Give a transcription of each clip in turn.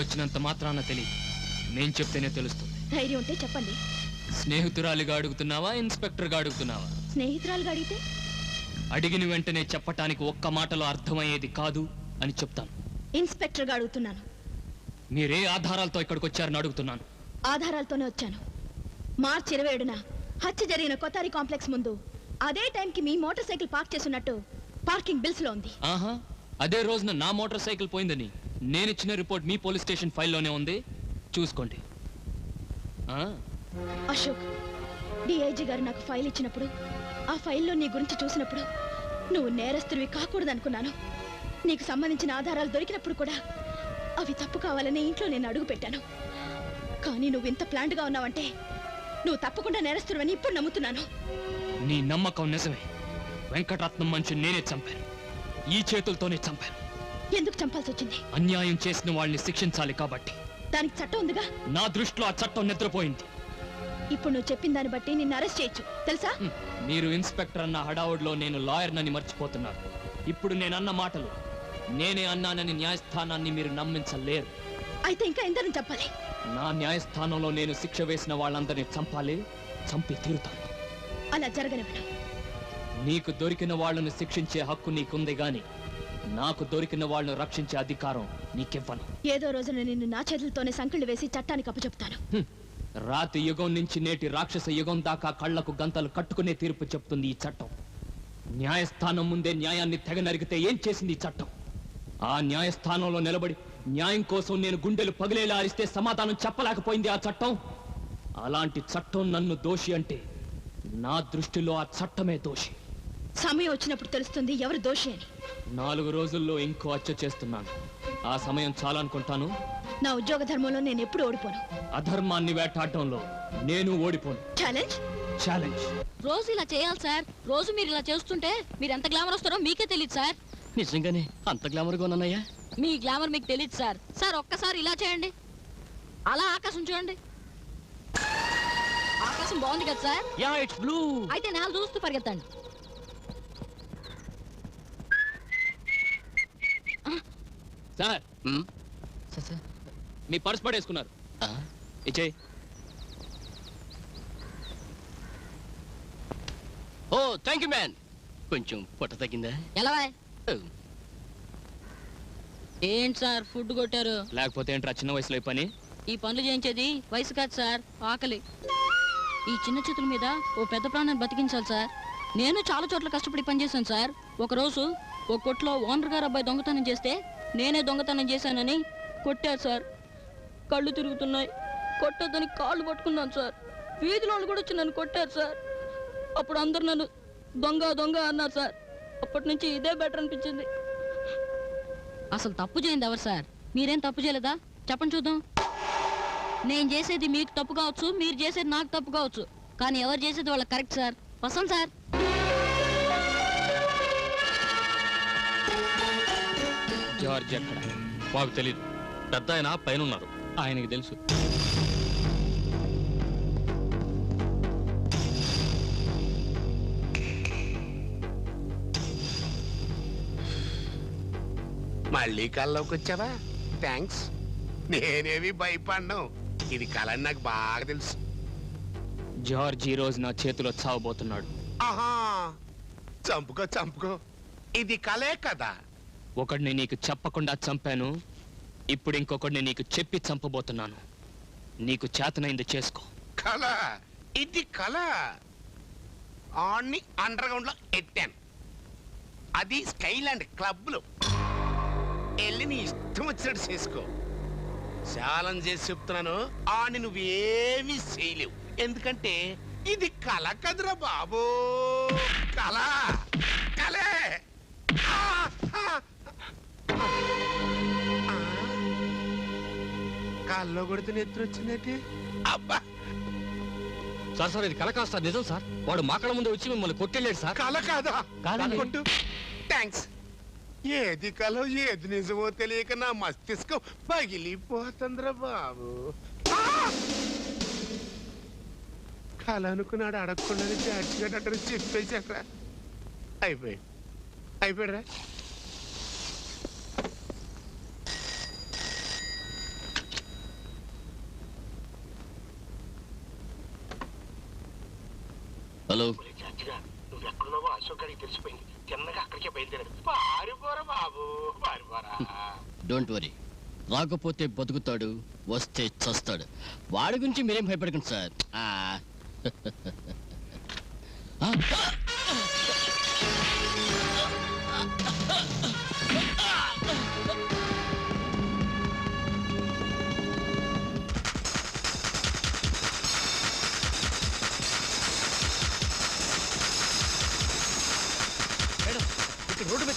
వచ్చినంత మాత్రాన తెలియదు. నేను చెప్తేనే తెలుస్తుంది. ధైర్యం ఉంటే చెప్పండి. స్నేహితురాలిగా అడుగుతున్నావా ఇన్స్పెక్టర్గా అడుగుతున్నావా? స్నేహితురాలుగా అడిగితే? అడిగిన వెంటనే చెప్పటానికి ఒక్క మాటలో అర్థమయ్యేది కాదు అని చెప్తాను. ఇన్స్పెక్టర్గా అడుగుతున్నాను. మీరే ఆధారాలతో ఇక్కడికి వచ్చారని అడుగుతున్నాను. ఆధారాలతోనే వచ్చాను. మార్చి ఇరవై ఏడున హత్య జరిగిన కొత్తారి కాంప్లెక్స్ ముందు అదే టైంకి మీ మోటార్ సైకిల్ పార్క్ చేస్తున్నట్టు పార్కింగ్ బిల్స్లో ఉంది. ఆహా అదే రోజున నా మోటార్ సైకిల్ పోయిందని. నేను ఇచ్చిన రిపోర్ట్ మీ పోలీస్ స్టేషన్ ఫైల్లోనే ఉంది. చూసుకోండి. ఆ, అశోక్ డిఐజీ గారు నాకు ఫైల్ ఇచ్చినప్పుడు ఆ ఫైల్లో నీ గురించి చూసినప్పుడు నువ్వు నేరస్తుడివి కాకూడదనుకున్నాను. నీకు సంబంధించిన ఆధారాలు దొరికినప్పుడు కూడా అవి తప్పు కావాలని ఇంట్లో నేను అడుగు పెట్టాను. కానీ నువ్వు ఇంత ప్లాంట్గా ఉన్నావంటే నువ్వు తప్పకుండా నేరస్తుడివని ఇప్పుడు నమ్ముతున్నాను. నీ నమ్మకం నిజమే. వెంకటరత్నం మంచు నేనే చంపాను. ఈ చేతులతోనే చంపాను. ఎందుకు చంపాల్సి వచ్చింది? అన్యాయం చేసిన వాళ్ళని శిక్షించాలి కాబట్టి. దానికి చట్టం ఉందిగా? నా దృష్టిలో ఆ చట్టం నిద్రపోయింది. ఇప్పుడు నువ్వు చెప్పిన దాన్ని బట్టి నిన్ను అరెస్ట్ చేయొచ్చు. తెలుసా. మీరు ఇన్స్పెక్టర్ అన్న హడావుడిలో నేను లాయర్నని మర్చిపోతున్నారు. ఇప్పుడు నేను అన్న మాటలు నేనే అన్నానని న్యాయస్థానాన్ని మీరు నమ్మించలేరు. అయితే ఇంకా ఎందరిని చెప్పాలి? నా న్యాయస్థానంలో నేను శిక్ష వేసిన వాళ్ళందరినీ చంపాలి చంపి తీరుతాను. అలా జరగనివ్వను. నీకు దొరికిన వాళ్ళను శిక్షించే హక్కు నీకుంది గాని నాకు దొరికిన వాళ్ళను రక్షించే అధికారం నీకివ్వను. ఏదో రోజున నిన్ను నా చేతులతోనే సంకళ్ళు వేసి చట్టానికి అప్పచెప్తాను. రాతి యుగం నుంచి నేటి రాక్షస యుగం దాకా కళ్ళకు గంతలు కట్టుకునే తీర్పు చెప్తుంది ఈ చట్టం. న్యాయస్థానం ముందే న్యాయాన్ని తెగ నరిగితే ఏం చేసింది ఈ చట్టం? ఆ న్యాయస్థానంలో నిలబడి న్యాయం కోసం నేను గుండెలు పగిలేలా అరిస్తే సమాధానం చెప్పలేకపోయింది ఆ చట్టం? అలాంటి చట్టం నన్ను దోషి అంటే నా దృష్టిలో ఆ చట్టమే దోషి. సమయం వచ్చినప్పుడు తెలుస్తుంది ఎవరు దోషి అని నాలుగు రోజుల్లో ఇంకో హత్య చేస్తున్నాను. ఆ సమయం చాలనుకుంటాను. నా ఉద్యోగ ధర్మంలో నేను ఎప్పుడు ఓడిపోను. అధర్మాన్ని వేటాడటంలో నేను ఓడిపోను. ఛాలెంజ్ ఛాలెంజ్ రోజు ఇలా చేయాలి సార్. రోజు మీరు ఇలా చేస్తుంటే మీరు ఎంత గ్లామర్ వస్తారో మీకే తెలియదు సార్. నిజంగానే అంత గ్లామర్గా ఉన్నానయ్యా? మీ గ్లామర్ మీకు తెలియదు సార్. సార్ ఒక్కసారి ఇలా చేయండి. అలా ఆకాశం చూడండి. ఆకాశం బాగుంది కదా సార్? యా ఇట్స్ బ్లూ అయితే నేల చూస్తూ పరిగెత్తండి. సార్. మీ పర్స్ పడేసుకున్నారు. ఇచ్చేయి ఓ థ్యాంక్ యూ మ్యాన్. కొంచెం పొట్ట తగ్గిందా? ఎలా ఏంటి సార్ ఫుడ్ కొట్టారు? లేకపోతే ఏంట్రా చిన్న వయసులో ఈ పని? ఈ పనులు చేయించేది వయసు కాదు సార్ ఆకలి. ఈ చిన్న చేతుల మీద ఓ పెద్ద ప్రాణాన్ని బతికించాలి సార్. నేను చాలా చోట్ల కష్టపడి పనిచేశాను సార్. ఒకరోజు ఓ కొట్లో ఓనర్ గారు అబ్బాయి దొంగతనం చేస్తే నేనే దొంగతనం చేశానని కొట్టారు సార్. కళ్ళు తిరుగుతున్నాయి. కొట్టొద్దని కాళ్ళు పట్టుకున్నాను సార్. వీధిలో కూడా వచ్చి నన్ను కొట్టారు సార్. అప్పుడు అందరు నన్ను దొంగ దొంగ అన్నారు సార్. అప్పటి నుంచి ఇదే బెటర్ అనిపించింది. అసలు తప్పు చేయండి ఎవరు సార్? మీరేం తప్పు చేయలేదా? చెప్పండి చూద్దాం. నేను చేసేది మీకు తప్పు కావచ్చు మీరు చేసేది నాకు తప్పు కావచ్చు. కానీ ఎవరు చేసేది వాళ్ళకి కరెక్ట్ సార్? వస్తాం సార్. జార్జ్ ఎక్కడ? మాకు తెలీదు. పెద్ద ఆయన పైన ఉన్నారు ఆయనకి తెలుసు. మళ్ళీ కల్లోకి వచ్చావా? థ్యాంక్స్ నేనేమి భయపడ్ను. ఇది కళ అని నాకు బాగా తెలుసు. జార్జ్ ఈ రోజు నా చేతిలో చావబోతున్నాడు. ఆహా! చంపుకో చంపుకో. ఇది కలే కదా. ఒకడిని నీకు చెప్పకుండా చంపాను ఇప్పుడు ఇంకొకడిని నీకు చెప్పి చంపబోతున్నాను. నీకు చేతనైంది చేసుకో. కళ. ఇది కళ. ఆన్ని అండర్ గ్రౌండ్లో ఎట్టాను. అది స్కైలాండ్ క్లబ్లో వెళ్ళి నీ ఇష్టం వచ్చినట్టు చేసుకో. ఛాలెంజ్ చేసి చెప్తున్నాను ఆని నువ్వేమీ చేయలేవు. ఎందుకంటే ఇది కళ కదురా బాబు. కళ. కళ. కల్లో కొడితే నెత్తురు వచ్చిందంటే? అబ్బా! సార్ సార్ ఇది కల కాదు సార్ నిజం సార్. వాడు మా కళ్ళ ముందే వచ్చి మిమ్మల్ని కొట్టెళ్ళాడు సార్. కల కాదా? కాదండి. కొట్టు. థ్యాంక్స్ ఏది కలో ఏది నిజమో తెలియక నా మస్తిష్కం పగిలిపోతుందిరా బాబు. ఆ! కల అనుకున్నాడు అడగకుండానే జాడ్చిగా చెప్పేశారా అయిపోయాడు అయిపోయాడురా? హలో. చచ్చిగా నువ్వు ఎక్కడున్నావో అశోక్ గారికి తెలిసిపోయింది తిన్నగా అక్కడికే బయలుదేరాడు పారిపోరా బాబు పారిపోరా డోంట్ వరీ రాకపోతే బతుకుతాడు వస్తే చస్తాడు. వాడి గురించి మీరేం భయపడకండి సార్.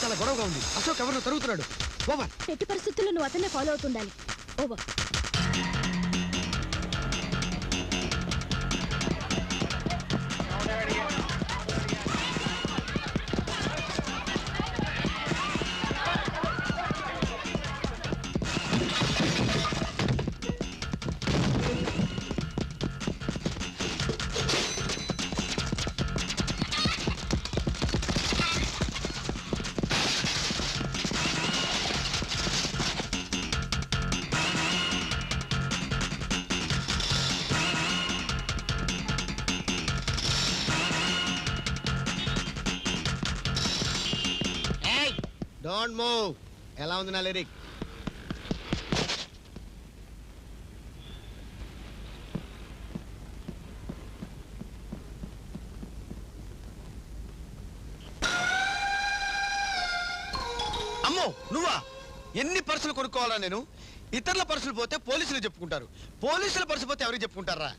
చాలా గొడవగా ఉంది. అశోక్ ఎవరు తరుగుతున్నాడు. ఓవర్. ఎట్టి పరిస్థితుల్లో నువ్వు అతన్నే ఫాలో అవుతుండాలి. ఓవర్. డోంట్ మూవ్ ఎలా ఉంది నా లిరిక్ అమ్మో నువ్వా? ఎన్ని పర్సులు కొనుక్కోవాలా నేను? ఇతరుల పర్సులు పోతే పోలీసులు చెప్పుకుంటారు. పోలీసుల పర్సు పోతే ఎవరికి చెప్పుకుంటారా?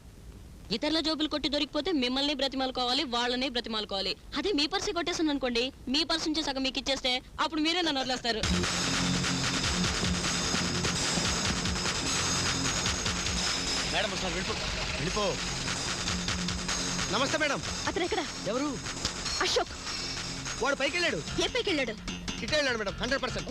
ఇతరుల జోబులు కొట్టి దొరికిపోతే మిమ్మల్ని బ్రతిమాలుకోవాలి వాళ్ళని బ్రతిమాలుకోవాలి. అదే మీ పర్సు కొట్టేసాను అనుకోండి మీ పర్సు నుంచి సగం మీకు ఇచ్చేస్తే అప్పుడు మీరే నన్ను వదిలేస్తారు. మేడం ఒకసారి వెళ్ళిపో. వెళ్ళిపో. నమస్తే మేడం. అతను ఎక్కడ? ఎవరు? అశోక్. వాడు పైకి వెళ్ళాడు ఏ పైకి వెళ్ళాడు ఇటే వెళ్ళాడు మేడం హండ్రెడ్ పర్సెంట్.